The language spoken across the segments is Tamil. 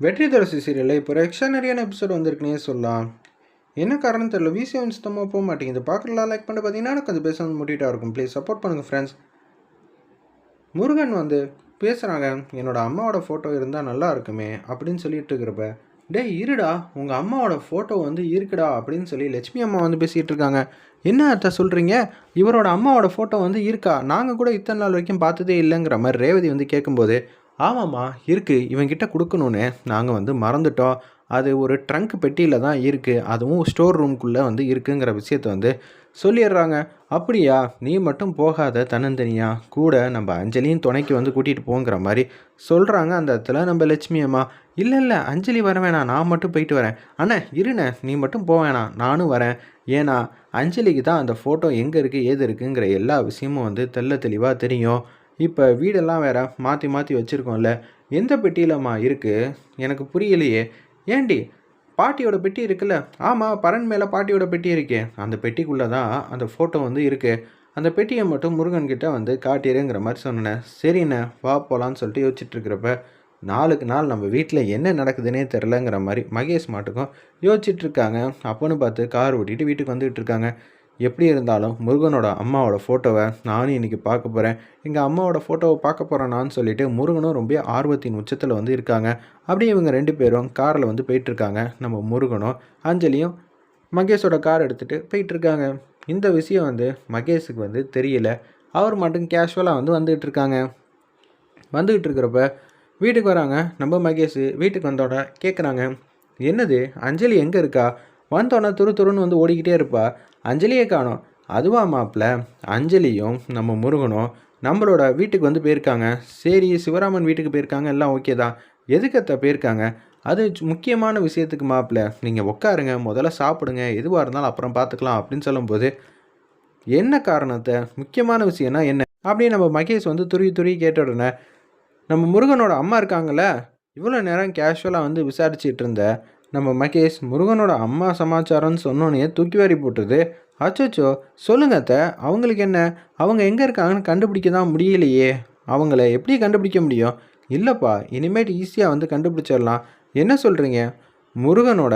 வெற்றி தரசி சீரியலில் இப்போ எக்ஸ்ட்ரானரியான எபிசோட் வந்திருக்குனே சொல்லலாம். என்ன காரணம் தெரியல விசிஎம் சுத்தமாக போக மாட்டேங்குது. பார்க்கலாம் லைக் பண்ணி பார்த்தீங்கன்னா எனக்கு கொஞ்சம் பேச வந்து முட்டிகிட்டா இருக்கும். ப்ளீஸ் சப்போர்ட் பண்ணுங்கள் ஃப்ரெண்ட்ஸ் முருகன் வந்து பேசுகிறாங்க என்னோடய அம்மாவோட ஃபோட்டோ இருந்தால் நல்லா இருக்குமே அப்படின்னு சொல்லிட்டு இருக்கிறப்ப டேய் இருடா உங்கள் அம்மாவோட ஃபோட்டோ வந்து இருக்குடா அப்படின்னு சொல்லி லட்சுமி அம்மா வந்து பேசிகிட்டு இருக்காங்க. என்ன அர்த்தம் சொல்கிறீங்க இவரோட அம்மாவோட ஃபோட்டோ வந்து இருக்கா? நாங்கள் கூட இத்தனை நாள் வரைக்கும் பார்த்ததே இல்லைங்கிற மாதிரி ரேவதி வந்து கேட்கும்போது ஆமாம்மா இருக்குது இவங்கிட்ட கொடுக்கணுன்னு நாங்கள் வந்து மறந்துட்டோம். அது ஒரு ட்ரங்க் பெட்டியில் தான் இருக்குது அதுவும் ஸ்டோர் ரூம்குள்ளே வந்து இருக்குங்கிற விஷயத்தை வந்து சொல்லிடுறாங்க. அப்படியா? நீ மட்டும் போகாத தன்னந்தனியா? கூட நம்ம அஞ்சலியும் துணைக்கு வந்து கூட்டிகிட்டு போங்கிற மாதிரி சொல்கிறாங்க அந்த இடத்துல நம்ம லட்சுமி அம்மா. இல்லை இல்லை அஞ்சலி வர வேணாம். நான் மட்டும் போயிட்டு வரேன். அண்ணா இருண்ணே நீ மட்டும் போக வேணாம். நானும் வரேன். ஏன்னா அஞ்சலிக்கு தான் அந்த ஃபோட்டோ எங்கே இருக்குது ஏது இருக்குங்கிற எல்லா விஷயமும் வந்து தெள்ள தெளிவாக தெரியும். இப்போ வீடெல்லாம் வேற மாற்றி மாற்றி வச்சுருக்கோம்ல. எந்த பெட்டியிலம்மா இருக்குது எனக்கு புரியலையே. ஏண்டி? பாட்டியோட பெட்டி இருக்குல்ல. ஆமாம் பரன் மேலே பாட்டியோட பெட்டி இருக்கே. அந்த பெட்டிக்குள்ளே தான் அந்த ஃபோட்டோ வந்து இருக்குது அந்த பெட்டியை மட்டும் முருகன்கிட்ட வந்து காட்டிடுங்கிற மாதிரி சொன்னேன். சரிண்ணே வா போகலான்னு சொல்லிட்டு யோசிச்சுட்டு இருக்கிறப்ப நாளுக்கு நாள் நம்ம வீட்டில் என்ன நடக்குதுன்னே தெரிலங்கிற மாதிரி மகேஷ் மாட்டுக்கும் யோசிச்சுட்ருக்காங்க. அப்போன்னு பார்த்து கார் ஓட்டிகிட்டு வீட்டுக்கு வந்துகிட்டு இருக்காங்க எப்படி இருந்தாலும் முருகனோட அம்மாவோட ஃபோட்டோவை நானும் இன்றைக்கி பார்க்க போகிறேன் எங்கள் அம்மாவோட ஃபோட்டோவை பார்க்க போகிறேனான்னு சொல்லிட்டு முருகனும் ரொம்ப ஆர்வத்தின் உச்சத்தில் வந்து இருக்காங்க. அப்படியே இவங்க ரெண்டு பேரும் காரில் வந்து போயிட்டுருக்காங்க. நம்ம முருகனும் அஞ்சலியும் மகேஷோட கார் எடுத்துகிட்டு போயிட்டுருக்காங்க. இந்த விஷயம் வந்து மகேஷுக்கு வந்து தெரியல. அவர் மட்டும் கேஷுவலாக வந்து வந்துகிட்டு இருக்காங்க வந்துக்கிட்டு இருக்கிறப்ப வீட்டுக்கு வராங்க. நம்ம மகேஷ் வீட்டுக்கு வந்தோட கேட்குறாங்க என்னது? அஞ்சலி எங்கே இருக்கா? வந்தோடனே துரு துருன்னு வந்து ஓடிக்கிட்டே இருப்பா. அஞ்சலியை காணும். அதுவா மாப்பிள்ள அஞ்சலியும் நம்ம முருகனும் நம்மளோட வீட்டுக்கு வந்து போயிருக்காங்க. சரி சிவராமன் வீட்டுக்கு போயிருக்காங்க. எல்லாம் ஓகே தான். எதுக்கத்த போயிருக்காங்க? அது முக்கியமான விஷயத்துக்கு மாப்பிள்ள நீங்கள் உட்காருங்க முதல்ல சாப்பிடுங்க. எதுவாக இருந்தாலும் அப்புறம் பார்த்துக்கலாம் அப்படின்னு சொல்லும்போது என்ன காரணத்தை முக்கியமான விஷயம்னா என்ன? அப்படியே நம்ம மகேஷ் வந்து துருவி துருவி கேட்ட உடனே நம்ம முருகனோட அம்மா இருக்காங்கள இவ்வளோ நேரம் கேஷுவலாக வந்து விசாரிச்சிட்டு இருந்த நம்ம மகேஷ் முருகனோட அம்மா சமாச்சாரம்னு சொன்னோன்னே தூக்கி வாரி போட்டுருது. அச்சோச்சோ சொல்லுங்க அத்தை அவங்களுக்கு என்ன? அவங்க எங்கே இருக்காங்கன்னு கண்டுபிடிக்க தான் முடியலையே. அவங்கள எப்படி கண்டுபிடிக்க முடியும்? இல்லைப்பா இனிமேட்டு ஈஸியாக வந்து கண்டுபிடிச்சிடலாம். என்ன சொல்கிறீங்க முருகனோட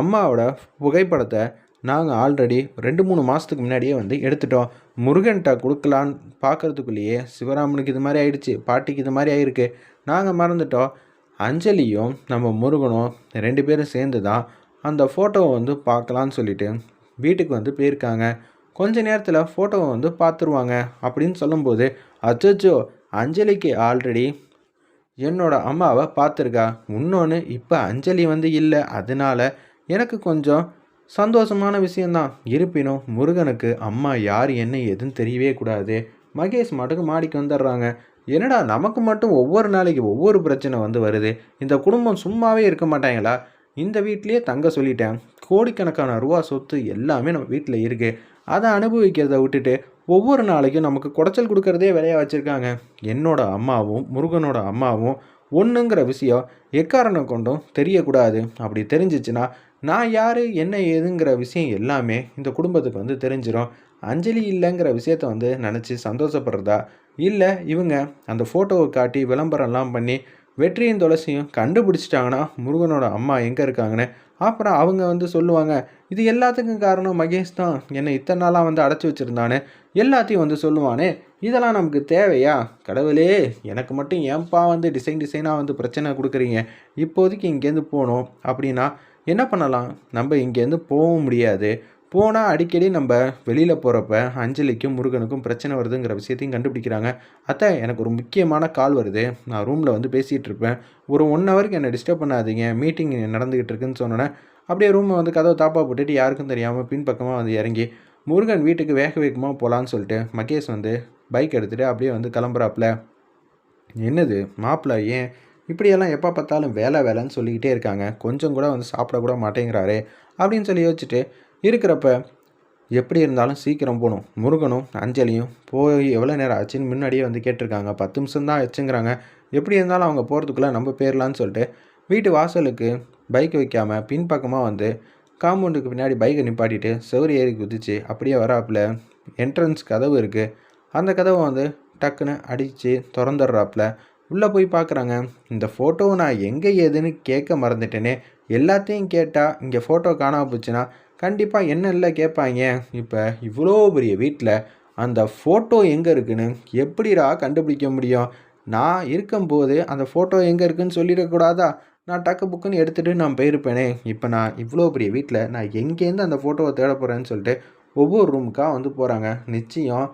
அம்மாவோட புகைப்படத்தை நாங்கள் ஆல்ரெடி ரெண்டு மூணு மாதத்துக்கு முன்னாடியே வந்து எடுத்துட்டோம். முருகன்கிட்ட கொடுக்கலான்னு பார்க்குறதுக்குள்ளேயே சிவராமனுக்கு இது மாதிரி ஆயிடுச்சு பாட்டிக்கு இது மாதிரி ஆயிருக்கு. நாங்கள் மறந்துட்டோம். அஞ்சலியும் நம்ம முருகனும் ரெண்டு பேரும் சேர்ந்து தான் அந்த ஃபோட்டோவை வந்து பார்க்கலான்னு சொல்லிட்டு வீட்டுக்கு வந்து போயிருக்காங்க. கொஞ்ச நேரத்தில் ஃபோட்டோவை வந்து பார்த்துருவாங்க அப்படின்னு சொல்லும்போது அச்சோ அஞ்சலிக்கு ஆல்ரெடி என்னோட அம்மாவை பார்த்துருக்கா. இன்னொன்று இப்போ அஞ்சலி வந்து இல்லை. அதனால எனக்கு கொஞ்சம் சந்தோஷமான விஷயந்தான் இருப்பினும் முருகனுக்கு அம்மா யார் என்ன எதுன்னு தெரியவே கூடாது. மகேஷ் மட்டுக்கு மாடிக்கு வந்துடுறாங்க. என்னடா நமக்கு மட்டும் ஒவ்வொரு நாளைக்கு ஒவ்வொரு பிரச்சனை வந்து வருது? இந்த குடும்பம் சும்மாவே இருக்க மாட்டாங்களா? இந்த வீட்லேயே தங்க சொல்லிட்டேன். கோடிக்கணக்கான ரூபா சொத்து எல்லாமே நம்ம வீட்டில் இருக்குது அதை அனுபவிக்கிறத விட்டுட்டு ஒவ்வொரு நாளைக்கும் நமக்கு குடைச்சல் கொடுக்கறதே வேலையாக வச்சுருக்காங்க. என்னோட அம்மாவும் முருகனோட அம்மாவும் ஒன்றுங்கிற விஷயம் எக்காரணம் கொண்டும் தெரியக்கூடாது. அப்படி தெரிஞ்சிச்சுன்னா நான் யார் என்ன ஏதுங்கிற விஷயம் எல்லாமே இந்த குடும்பத்துக்கு வந்து தெரிஞ்சிடும் அஞ்சலி இல்லைங்கிற விஷயத்த வந்து நினச்சி சந்தோஷப்படுறதா? இல்லை இவங்க அந்த ஃபோட்டோவை காட்டி விளம்பரம்லாம் பண்ணி வெற்றியின் துளசியும் கண்டுபிடிச்சிட்டாங்கன்னா முருகனோட அம்மா எங்கே இருக்காங்கன்னு? அப்புறம் அவங்க வந்து சொல்லுவாங்க இது எல்லாத்துக்கும் காரணம் மகேஷ் தான். என்னை இத்தனை நாளாக வந்து அடைச்சி வச்சுருந்தானே எல்லாத்தையும் வந்து சொல்லுவானே. இதெல்லாம் நமக்கு தேவையா? கடவுளே எனக்கு மட்டும் ஏன்பா வந்து டிசைன் டிசைனாக வந்து பிரச்சனை கொடுக்குறீங்க? இப்போதைக்கு இங்கேருந்து போகணும். அப்படின்னா என்ன பண்ணலாம்? நம்ம இங்கேருந்து போகவும் முடியாது. போனால் அடிக்கடி நம்ம வெளியில் போகிறப்ப அஞ்சலிக்கும் முருகனுக்கும் பிரச்சனை வருதுங்கிற விஷயத்தையும் கண்டுபிடிக்கிறாங்க. அத்தை எனக்கு ஒரு முக்கியமான கால் வருது. நான் ரூமில் வந்து பேசிகிட்டு இருப்பேன். ஒரு ஒன் ஹவருக்கு என்னை டிஸ்டர்ப் பண்ணாதீங்க. மீட்டிங் நடந்துக்கிட்டு இருக்குன்னு சொன்னோன்னே அப்படியே ரூமை வந்து கதவை தாப்பாக போட்டுட்டு யாருக்கும் தெரியாமல் பின்பக்கமாக வந்து இறங்கி முருகன் வீட்டுக்கு வேக வேகமாக போகலான்னு சொல்லிட்டு மகேஷ் வந்து பைக் எடுத்துகிட்டு அப்படியே வந்து கிளம்புறாப்புல என்னது? மாப்பிள்ள ஏன்? இப்படியெல்லாம் எப்போ பார்த்தாலும் வேலை வேலைன்னு சொல்லிக்கிட்டே இருக்காங்க. கொஞ்சம் கூட வந்து சாப்பிடக்கூட மாட்டேங்கிறாரு அப்படின்னு சொல்லி யோசிச்சுட்டு இருக்கிறப்ப எப்படி இருந்தாலும் சீக்கிரம் போகணும். முருகனும் அஞ்சலியும் போய் எவ்வளோ நேரம் ஆச்சுன்னு முன்னாடியே வந்து கேட்டிருக்காங்க. பத்து நிமிஷம் தான் ஆச்சுங்கிறாங்க. எப்படி இருந்தாலும் அவங்க போகிறதுக்குள்ளே நம்ம போயிடலான்னு சொல்லிட்டு வீட்டு வாசலுக்கு பைக் வைக்காமல் பின்பக்கமாக வந்து காம்பவுண்டுக்கு பின்னாடி பைக்கை நிப்பாட்டிட்டு செவரி ஏறி குதிச்சு அப்படியே வராப்பில் என்ட்ரன்ஸ் கதவு இருக்குது அந்த கதவை வந்து டக்குன்னு அடித்து திறந்துடுறாப்புல. உள்ளே போய் பார்க்குறாங்க இந்த ஃபோட்டோவை நான் எங்கே ஏதுன்னு கேட்க மறந்துட்டேனே. எல்லாத்தையும் கேட்டால் இங்கே ஃபோட்டோ காணாமல் போச்சுன்னா கண்டிப்பாக என்ன கேட்பாங்க இப்போ இவ்வளோ பெரிய வீட்டில் அந்த ஃபோட்டோ எங்கே இருக்குன்னு எப்படிடா கண்டுபிடிக்க முடியும்? நான் இருக்கும்போது அந்த ஃபோட்டோ எங்கே இருக்குன்னு சொல்லிடக்கூடாதா நான் டக்கு புக்குன்னு எடுத்துகிட்டு நான் போயிருப்பேனே. இப்போ நான் இவ்வளோ பெரிய வீட்டில் நான் எங்கேருந்து அந்த ஃபோட்டோவை தேட போகிறேன்னு சொல்லிட்டு ஒவ்வொரு ரூமுக்காக வந்து போகிறாங்க நிச்சயம்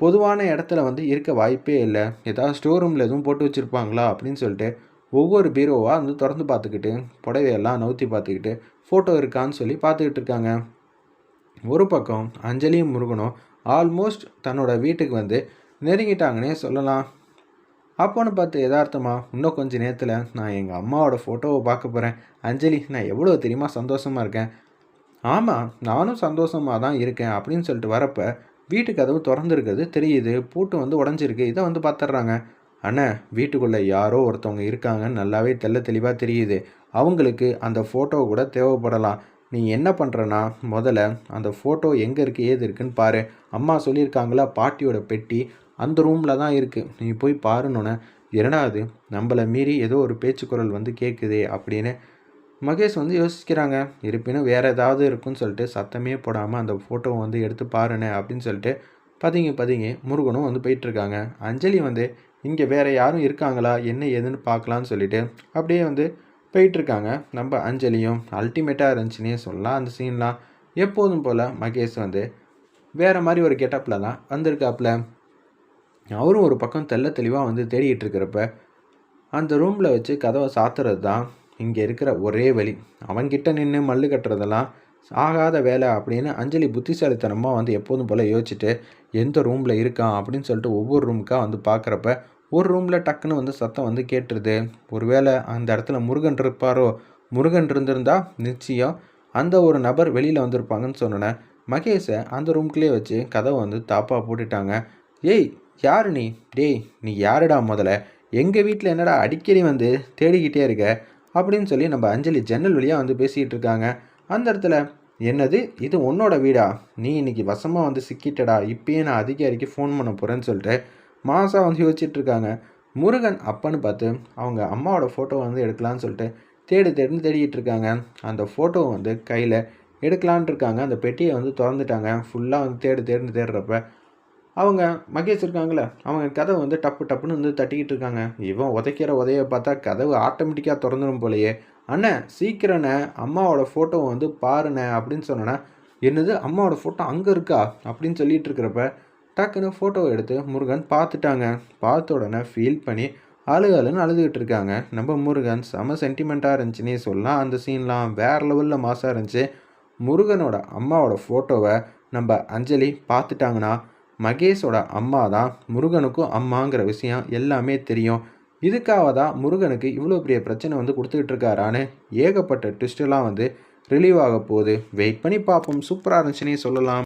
பொதுவான இடத்துல வந்து இருக்க வாய்ப்பே இல்லை. ஏதாவது ஸ்டோர் ரூமில் எதுவும் போட்டு வச்சுருப்பாங்களா அப்படின்னு சொல்லிட்டு ஒவ்வொரு பீரோவாக வந்து திறந்து பார்த்துக்கிட்டு புடவையெல்லாம் நவுத்தி பார்த்துக்கிட்டு ஃபோட்டோ இருக்கான்னு சொல்லி பார்த்துக்கிட்டு இருக்காங்க. ஒரு பக்கம் அஞ்சலியும் முருகனும் ஆல்மோஸ்ட் தன்னோட வீட்டுக்கு வந்து நெருங்கிட்டாங்கன்னே சொல்லலாம். அப்போன்னு பார்த்து எதார்த்தமாக இன்னும் கொஞ்சம் நேரத்தில் நான் எங்கள் அம்மாவோட ஃபோட்டோவை பார்க்க போகிறேன் அஞ்சலி நான் எவ்வளோ தெரியுமா சந்தோஷமாக இருக்கேன்? ஆமாம் நானும் சந்தோஷமாக தான் இருக்கேன் அப்படின்னு சொல்லிட்டு வரப்போ வீட்டு கதவு திறந்துருக்கிறது தெரியுது பூட்டு வந்து உடஞ்சிருக்கு இதை வந்து பார்த்துட்றாங்க. அண்ணா வீட்டுக்குள்ளே யாரோ ஒருத்தவங்க இருக்காங்கன்னு நல்லாவே தெல்ல தெளிவாக தெரியுது. அவங்களுக்கு அந்த ஃபோட்டோ கூட தேவைப்படலாம். நீ என்ன பண்ணுறனா முதல்ல அந்த ஃபோட்டோ எங்கே இருக்குது ஏது இருக்குன்னு பாரு. அம்மா சொல்லியிருக்காங்களா பாட்டியோட பெட்டி அந்த ரூமில் தான் இருக்குது நீ போய் பாருன்னொன்னே இரண்டாவது நம்மளை மீறி ஏதோ ஒரு பேச்சு குரல் வந்து கேட்குதே அப்படின்னு மகேஷ் வந்து யோசிக்கிறாங்க. இருப்பினும் வேறு ஏதாவது இருக்குன்னு சொல்லிட்டு சத்தமே போடாமல் அந்த ஃபோட்டோவை வந்து எடுத்து பாருண்ணே அப்படின்னு சொல்லிட்டு பதிங்க பதிங்க முருகனும் வந்து போயிட்டுருக்காங்க அஞ்சலி வந்து இங்கே வேறு யாரும் இருக்காங்களா? என்ன ஏதுன்னு பார்க்கலான்னு சொல்லிட்டு அப்படியே வந்து போயிட்டுருக்காங்க. நம்ம அஞ்சலியும் அல்டிமேட்டாக இருந்துச்சுன்னே சொல்லலாம். அந்த சீன்லாம் எப்போதும் போல் மகேஷ் வந்து வேறு மாதிரி ஒரு கெட்டப்பில் தான் வந்திருக்காப்புல. அவரும் ஒரு பக்கம் தெல்ல தெளிவாக வந்து தேடிக்கிட்டு இருக்கிறப்ப அந்த ரூமில் வச்சு கதவை சாத்துறது தான் இங்கே இருக்கிற ஒரே வழி. அவங்கிட்ட நின்று மல்லு கட்டுறதெல்லாம் ஆகாத வேலை அப்படின்னு அஞ்சலி புத்திசாலித்தனமாக வந்து எப்போதும் போல் யோசிச்சுட்டு எந்த ரூமில் இருக்கான்? அப்படின்னு சொல்லிட்டு ஒவ்வொரு ரூமுக்காக வந்து பார்க்குறப்ப ஒரு ரூமில் டக்குன்னு வந்து சத்தம் வந்து கேட்டுருது. ஒருவேளை அந்த இடத்துல முருகன் இருப்பாரோ? முருகன் இருந்திருந்தா நிச்சயம் அந்த ஒரு நபர் வெளியில் வந்திருப்பாங்கன்னு சொன்னோன்னே மகேஷை அந்த ரூம்குள்ளேயே வச்சு கதவை வந்து தாப்பாக போட்டுட்டாங்க. ஏய் யார் நீ? டேய் நீ யாருடா முதல்ல? எங்கள் வீட்டில் என்னடா அடிக்கடி வந்து தேடிக்கிட்டே இருக்க? அப்படின்னு சொல்லி நம்ம அஞ்சலி ஜன்னல் வழியாக வந்து பேசிகிட்டு இருக்காங்க. அந்த இடத்துல என்னது? இது உன்னோட வீடா? நீ இன்னைக்கு வசமாக வந்து சிக்கிட்டடா? இப்பயே நான் அதிகாரிக்கு ஃபோன் பண்ண போகிறேன்னு சொல்லிட்டு மாதம் வந்து யோசிச்சுட்ருக்காங்க முருகன் அப்பன்னு பார்த்து அவங்க அம்மாவோட ஃபோட்டோ வந்து எடுக்கலான்னு சொல்லிட்டு தேடி தேடுன்னு தேடிக்கிட்டு இருக்காங்க. அந்த ஃபோட்டோவை வந்து கையில் எடுக்கலான் இருக்காங்க. அந்த பெட்டியை வந்து திறந்துட்டாங்க. ஃபுல்லாக வந்து தேடு தேடுன்னு தேடுறப்ப அவங்க மகேஷ் இருக்காங்களே அவங்க கதவை வந்து டப்பு டப்புன்னு வந்து தட்டிக்கிட்டு இருக்காங்க. இவன் உதைக்கிற உதைய பார்த்தா கதவு ஆட்டோமேட்டிக்காக திறந்துடும் போலையே. அண்ணன் சீக்கிரண்ணே அம்மாவோட ஃபோட்டோவை வந்து பாருண்ணே அப்படின்னு சொன்னேன்னா என்னது அம்மாவோட ஃபோட்டோ அங்கே இருக்கா? அப்படின்னு சொல்லிட்டு இருக்கிறப்ப டக்குன்னு ஃபோட்டோவை எடுத்து முருகன் பார்த்துட்டாங்க. பார்த்த உடனே ஃபீல் பண்ணி அழுகலுன்னு அழுதுகிட்டு இருக்காங்க. நம்ம முருகன் செம சென்டிமெண்ட்டாக இருந்துச்சுன்னே சொல்லலாம். அந்த சீன்லாம் வேறு லெவலில் மாசாக இருந்துச்சு. முருகனோட அம்மாவோட ஃபோட்டோவை நம்ம அஞ்சலி பார்த்துட்டாங்கன்னா மகேஷோட அம்மா தான் முருகனுக்கும் அம்மாங்கிற விஷயம் எல்லாமே தெரியும். இதுக்காக தான் முருகனுக்கு இவ்வளோ பெரிய பிரச்சனை வந்து கொடுத்துக்கிட்டு இருக்காரான்னு ஏகப்பட்ட ட்விஸ்டெல்லாம் வந்து ரிலீவ் ஆக போகுது. வெயிட் பண்ணி பார்ப்போம். சூப்பராக இருந்துச்சுன்னே சொல்லலாம்.